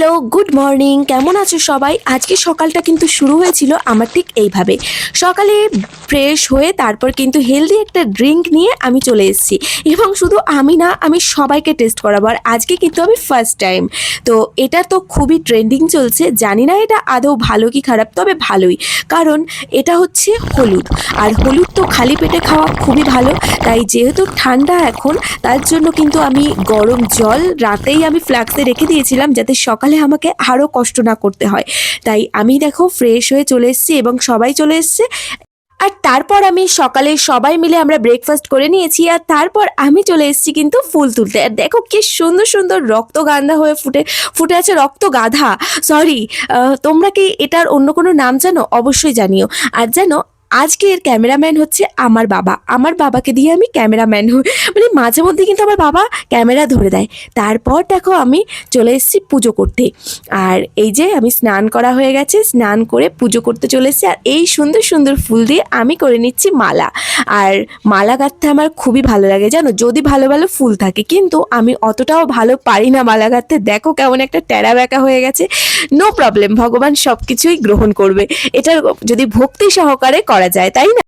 Hello, good morning. কেমন আছো সবাই? আজকে সকালটা কিন্তু শুরু হয়েছিল আমার ঠিক এইভাবে। সকালে ফ্রেশ হয়ে তারপর কিন্তু হেলদি একটা ড্রিঙ্ক নিয়ে আমি চলে এসেছি। এবং শুধু আমি না, আমি সবাইকে টেস্ট করাবো। আর আজকে কিন্তু আমি ফার্স্ট টাইম তো এটা তো খুবই ট্রেন্ডিং চলছে। জানি না এটা আদৌ ভালো কি খারাপ, তবে ভালোই। কারণ এটা হচ্ছে হলুদ। আর হলুদ তো খালি পেটে খাওয়া খুবই ভালো। তাই যেহেতু ঠান্ডা এখন, তার জন্য কিন্তু আমি গরম জল রাতেই আমি ফ্লাক্সে রেখে দিয়েছিলাম যাতে সকালে আমাকে আরও কষ্ট না করতে হয়। তাই আমি দেখো ফ্রেশ হয়ে চলে এসেছি এবং সবাই চলে এসছে। আর তারপর আমি সকালে সবাই মিলে আমরা ব্রেকফাস্ট করে নিয়েছি আর তারপর আমি চলে এসেছি কিন্তু ফুল তুলতে। আর দেখো কি সুন্দর সুন্দর রক্তগান্ধা হয়ে ফুটে ফুটে আছে রক্তগাধা। সরি তোমরা কি এটার অন্য কোনো নাম জানো? অবশ্যই জানিও। আর জানো আজকের ক্যামেরাম্যান হচ্ছে আমার বাবা। আমার বাবাকে দিয়ে আমি ক্যামেরাম্যান হই। মানে মাঝে মধ্যে কিন্তু আমার বাবা ক্যামেরা ধরে দেয়। তারপর দেখো আমি চলে এসেছি পুজো করতে। আর এই যে আমি স্নান করা হয়ে গেছে, স্নান করে পুজো করতে চলে এসেছি। আর এই সুন্দর সুন্দর ফুল দিয়ে আমি করে নিচ্ছি মালা। আর মালা গাঁথতে আমার খুবই ভালো লাগে জানো? যদি ভালো ভালো ফুল থাকে, কিন্তু আমি অতটাও ভালো পারি না মালা গাঁথতে। দেখো কেমন একটা টেরা ব্যাকা হয়ে গেছে। নো প্রবলেম ভগবান সব কিছুই গ্রহণ করবে। এটার যদি ভক্তি সহকারে করা যায় তাই না?